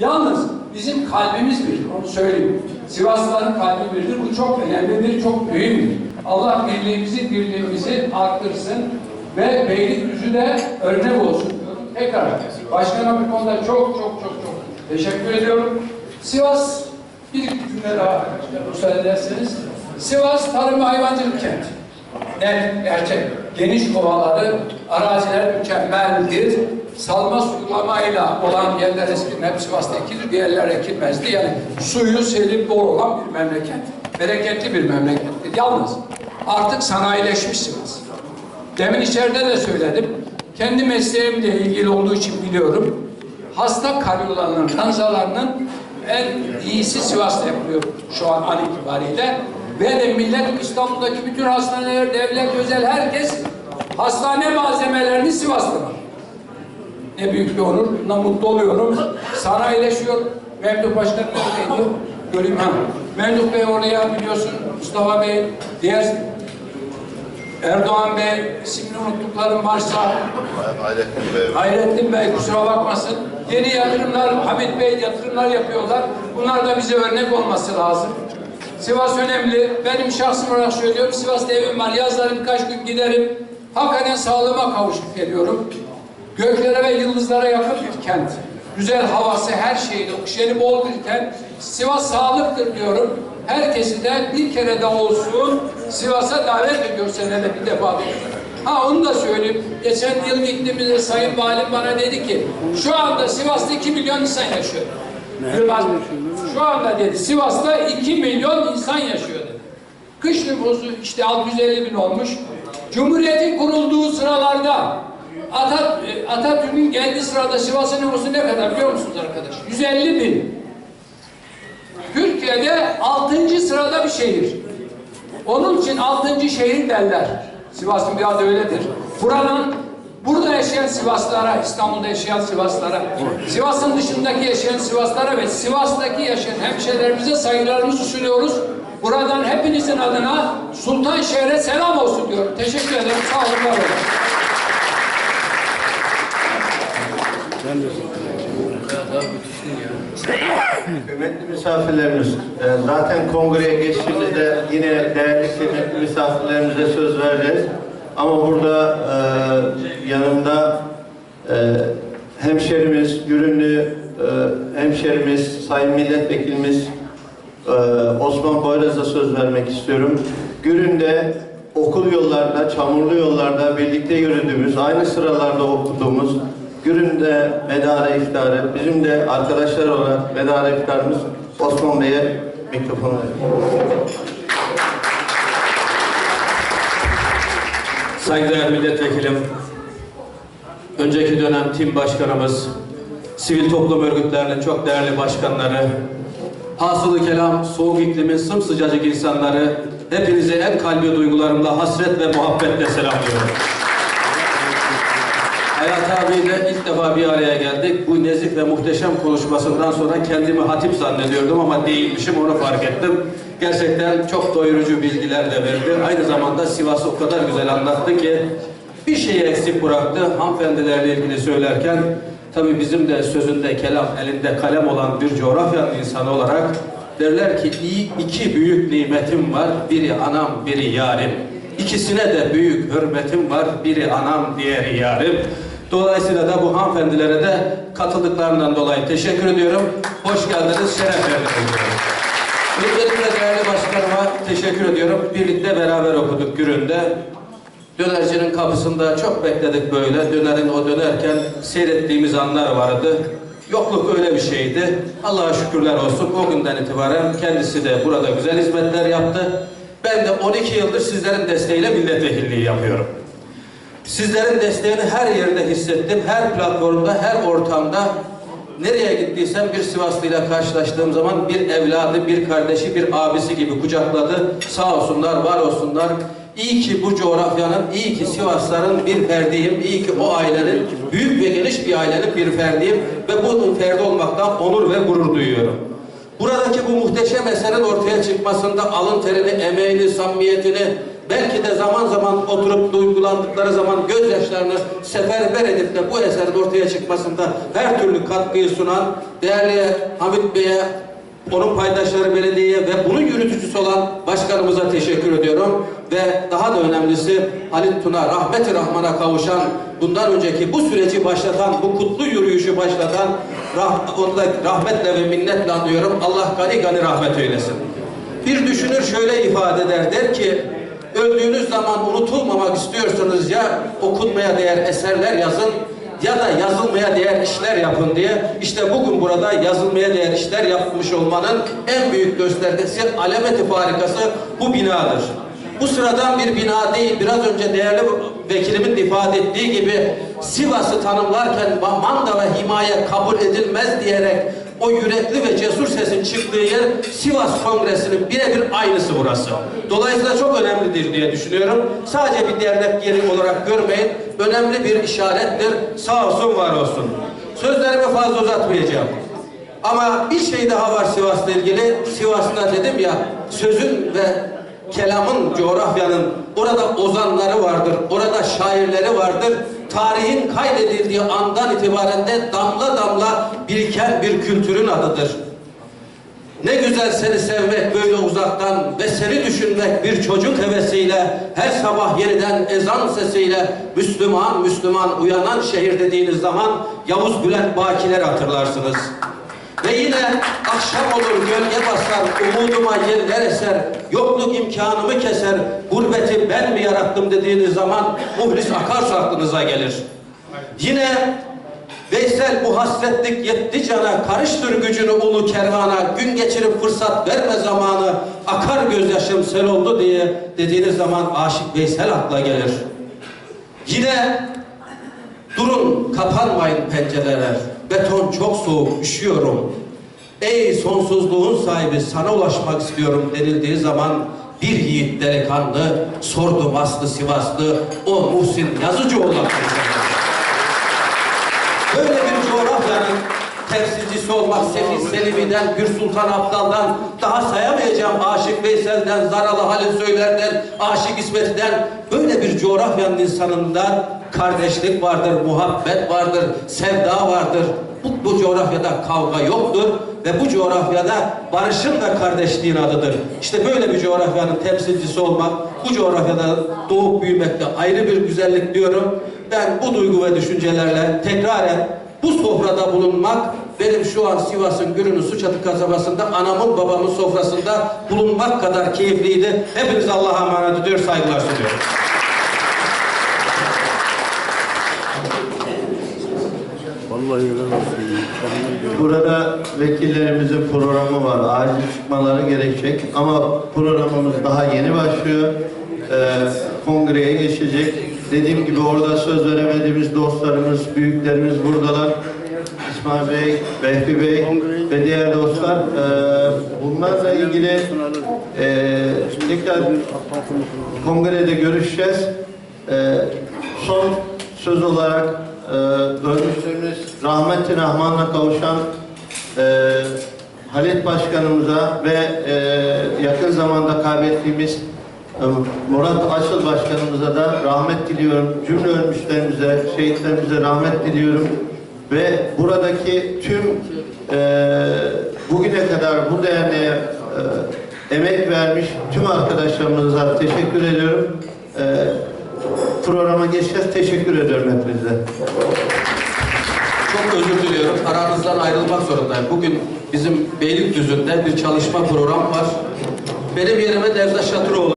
Yalnız bizim kalbimiz bir, onu söyleyeyim. Sivaslıların kalbi birdir. Bu çok önemlidir, çok mühimdir. Allah birliğimizi, birliğimizi arttırsın ve Beylikdüzü de örnek olsun diyorum. Tekrar başkana bu konuda çok çok çok çok teşekkür ediyorum. Sivas bir cümle daha müsaade ederseniz. Sivas tarım ve hayvancılık kenti. Net, gerçek. Geniş kovaları, araziler mükemmeldir. Salma sulamayla olan yerler eskiden hep Sivas'ta ekilir, diğerler ekilmezdi. Yani suyu selip bol olan bir memleket. Bereketli bir memlekettir. Yalnız artık sanayileşmiş Sivas. Demin içeride de söyledim. Kendi mesleğimle ilgili olduğu için biliyorum. Hasta karyolarının, ranzalarının en iyisi Sivas'ta yapılıyor şu an an itibariyle. Ve de millet İstanbul'daki bütün hastaneler, devlet, özel herkes hastane malzemelerini Sivas'ta var. Ne büyük bir onur. Bundan mutlu oluyorum. Sanayileşiyor. Memduh Başkan neredeydi? Göreyim ha. Memduh Bey oraya biliyorsun. Mustafa Bey, diğer Erdoğan Bey, ismini unuttuklarım varsa Hayrettin Bey. Hayrettin Bey kusura bakmasın. Yeni yatırımlar, Hamit Bey yatırımlar yapıyorlar. Bunlar da bize örnek olması lazım. Sivas önemli. Benim şahsım olarak söylüyorum. Sivas'ta evim var. Yazları birkaç gün giderim. Hakikaten sağlığıma kavuşup geliyorum. Göklere ve yıldızlara yakın bir kent. Güzel havası, her şeyde, oksijeni bol bir kent. Sivas sağlıktır diyorum. Herkesi de bir kere de olsun Sivas'a davet ediyor senede bir defa. Ha onu da söyleyeyim. Geçen yıl gittiğimizde Sayın Valim bana dedi ki şu anda Sivas'ta 2 milyon insan yaşıyor. Yılmaz Şu anda dedi Sivas'ta 2 milyon insan yaşıyor dedi. Kış nüfusu işte 650 bin olmuş. Cumhuriyetin kurulduğu sıralarda Atat, e, Atatürk'ün geldiği sırada Sivas'ın nüfusu ne kadar biliyor musunuz arkadaş? 150 bin. Türkiye'de 6. sırada bir şehir. Onun için 6. şehir derler. Sivas'ın biraz öyledir. Buranın Burada yaşayan Sivaslara, İstanbul'da yaşayan Sivaslara, Sivas'ın dışındaki yaşayan Sivaslara ve Sivas'taki yaşayan hemşehrilerimize saygılarımızı sunuyoruz. Buradan hepinizin adına Sultanşehir'e selam olsun diyorum. Teşekkür ederim. Sağ olun, var olun. Kıymetli misafirlerimiz, e, zaten kongreye geçtiğimizde yine değerli kıymetli misafirlerimize söz vereceğiz. Ama burada e, yanımda e, hemşerimiz, Gürünlü e, hemşerimiz, Sayın Milletvekilimiz e, Osman Poyraz'a söz vermek istiyorum. Gürün'de okul yollarda, çamurlu yollarda birlikte yürüdüğümüz, aynı sıralarda okuduğumuz Gürün'de medara iftarı, bizim de arkadaşlar olarak medara iftarımız Osman Bey'e mikrofonu veriyorum. Saygıdeğer milletvekilim, önceki dönem tim başkanımız, sivil toplum örgütlerinin çok değerli başkanları, hasılı kelam soğuk iklimin sımsıcacık insanları, hepinize en kalbi duygularımla hasret ve muhabbetle selamlıyorum. Hayat abiyle ilk defa bir araya geldik. Bu nezih ve muhteşem konuşmasından sonra kendimi hatip zannediyordum ama değilmişim onu fark ettim. Gerçekten çok doyurucu bilgiler de verdi. Aynı zamanda Sivas'ı o kadar güzel anlattı ki bir şeyi eksik bıraktı. Hanımefendilerle ilgili söylerken tabii bizim de sözünde kelam, elinde kalem olan bir coğrafyanın insanı olarak derler ki "İyi- iki büyük nimetim var. Biri anam, biri yarim. İkisine de büyük hürmetim var. Biri anam, diğeri yarim. Dolayısıyla da bu hanımefendilere de katıldıklarından dolayı teşekkür ediyorum. Hoş geldiniz, şeref verdiniz. Öncelikle değerli başkanıma teşekkür ediyorum. Birlikte beraber okuduk Gürün'de. Dönercinin kapısında çok bekledik böyle. Dönerin o dönerken seyrettiğimiz anlar vardı. Yokluk öyle bir şeydi. Allah'a şükürler olsun. O günden itibaren kendisi de burada güzel hizmetler yaptı. Ben de 12 yıldır sizlerin desteğiyle milletvekilliği yapıyorum. Sizlerin desteğini her yerde hissettim. Her platformda, her ortamda nereye gittiysem bir Sivaslıyla karşılaştığım zaman bir evladı, bir kardeşi, bir abisi gibi kucakladı. Sağ olsunlar, var olsunlar. İyi ki bu coğrafyanın, iyi ki Sivasların bir ferdiyim, iyi ki o ailenin, büyük ve geniş bir ailenin bir ferdiyim ve bu ferdi olmaktan onur ve gurur duyuyorum. Buradaki bu muhteşem eserin ortaya çıkmasında alın terini, emeğini, samimiyetini, belki de zaman zaman oturup duygulandıkları zaman gözyaşlarını seferber edip de bu eserin ortaya çıkmasında her türlü katkıyı sunan değerli Hamit Bey'e, onun paydaşları belediyeye ve bunun yürütücüsü olan başkanımıza teşekkür ediyorum. Ve daha da önemlisi Halit Tuna rahmeti rahmana kavuşan bundan önceki bu süreci başlatan, bu kutlu yürüyüşü başlatan rah rahmetle ve minnetle anıyorum. Allah gani gani rahmet eylesin. Bir düşünür şöyle ifade eder, der ki öldüğünüz zaman unutulmamak istiyorsanız ya okunmaya değer eserler yazın ya da yazılmaya değer işler yapın diye işte bugün burada yazılmaya değer işler yapmış olmanın en büyük göstergesi alameti farikası bu binadır. Bu sıradan bir bina değil. Biraz önce değerli vekilimin ifade ettiği gibi Sivas'ı tanımlarken manda ve himaye kabul edilmez diyerek o yürekli ve cesur sesin çıktığı yer Sivas Kongresi'nin birebir aynısı burası. Dolayısıyla çok önemlidir diye düşünüyorum. Sadece bir dernek yeri olarak görmeyin. Önemli bir işarettir. Sağ olsun, var olsun. Sözlerimi fazla uzatmayacağım. Ama bir şey daha var Sivas'la ilgili. Sivas'ta dedim ya sözün ve kelamın, coğrafyanın orada ozanları vardır, orada şairleri vardır. Tarihin kaydedildiği andan itibaren de damla damla biriken bir kültürün adıdır. Ne güzel seni sevmek böyle uzaktan ve seni düşünmek bir çocuk hevesiyle her sabah yeniden ezan sesiyle Müslüman Müslüman uyanan şehir dediğiniz zaman Yavuz Bülent Bakiler hatırlarsınız. Ve yine akşam olur gölge basar, umuduma yerler eser, yokluk imkanımı keser, gurbeti ben mi yarattım dediğiniz zaman muhlis akarsu aklınıza gelir. Yine Veysel bu hasretlik yetti cana, karıştır gücünü ulu kervana, gün geçirip fırsat verme zamanı, akar gözyaşım sel oldu diye dediğiniz zaman aşık Veysel akla gelir. Yine Durun, kapanmayın pencereler. Beton çok soğuk, üşüyorum. Ey sonsuzluğun sahibi, sana ulaşmak istiyorum denildiği zaman bir yiğit delikanlı, sordum aslı Sivaslı, o Muhsin Yazıcıoğlu hakkında. Böyle bir coğrafyanın temsilcisi olmak Sefil Selimi'den, Gür Sultan Abdal'dan, daha sayamayacağım Aşık Veysel'den, Zaralı Halil Söyler'den, Aşık İsmet'ten, böyle bir coğrafyanın insanında kardeşlik vardır, muhabbet vardır, sevda vardır. Bu, bu coğrafyada kavga yoktur ve bu coğrafyada barışın da kardeşliğin adıdır. İşte böyle bir coğrafyanın temsilcisi olmak, bu coğrafyada doğup büyümekte ayrı bir güzellik diyorum. Ben bu duygu ve düşüncelerle tekraren bu sofrada bulunmak benim şu an Sivas'ın Gürünü Suçatı kasabasında anamın babamın sofrasında bulunmak kadar keyifliydi. Hepiniz Allah'a emanet ediyor, saygılar sunuyorum. Vallahi. Burada vekillerimizin programı var. Acil çıkmaları gerekecek. Ama programımız daha yeni başlıyor. Ee, kongreye geçecek. Dediğim gibi orada söz veremediğimiz dostlarımız, büyüklerimiz buradalar. İsmail Bey, Vehbi Bey ve diğer dostlar. Ee, bunlarla ilgili e, tekrar kongrede görüşeceğiz. Ee, son söz olarak e, rahmeti rahmanla kavuşan e, Halit Başkanımıza ve e, yakın zamanda kaybettiğimiz e, Murat Açıl Başkanımıza da rahmet diliyorum. Cümle ölmüşlerimize, şehitlerimize rahmet diliyorum. Ve buradaki tüm e, bugüne kadar bu derneğe e, emek vermiş tüm arkadaşlarımıza teşekkür ediyorum. E, programa geçeceğiz. Teşekkür ediyorum hepinize. Çok özür diliyorum. Aranızdan ayrılmak zorundayım. Bugün bizim Beylikdüzü'nde bir çalışma programı var. Benim yerime Nevzat Şatıroğlu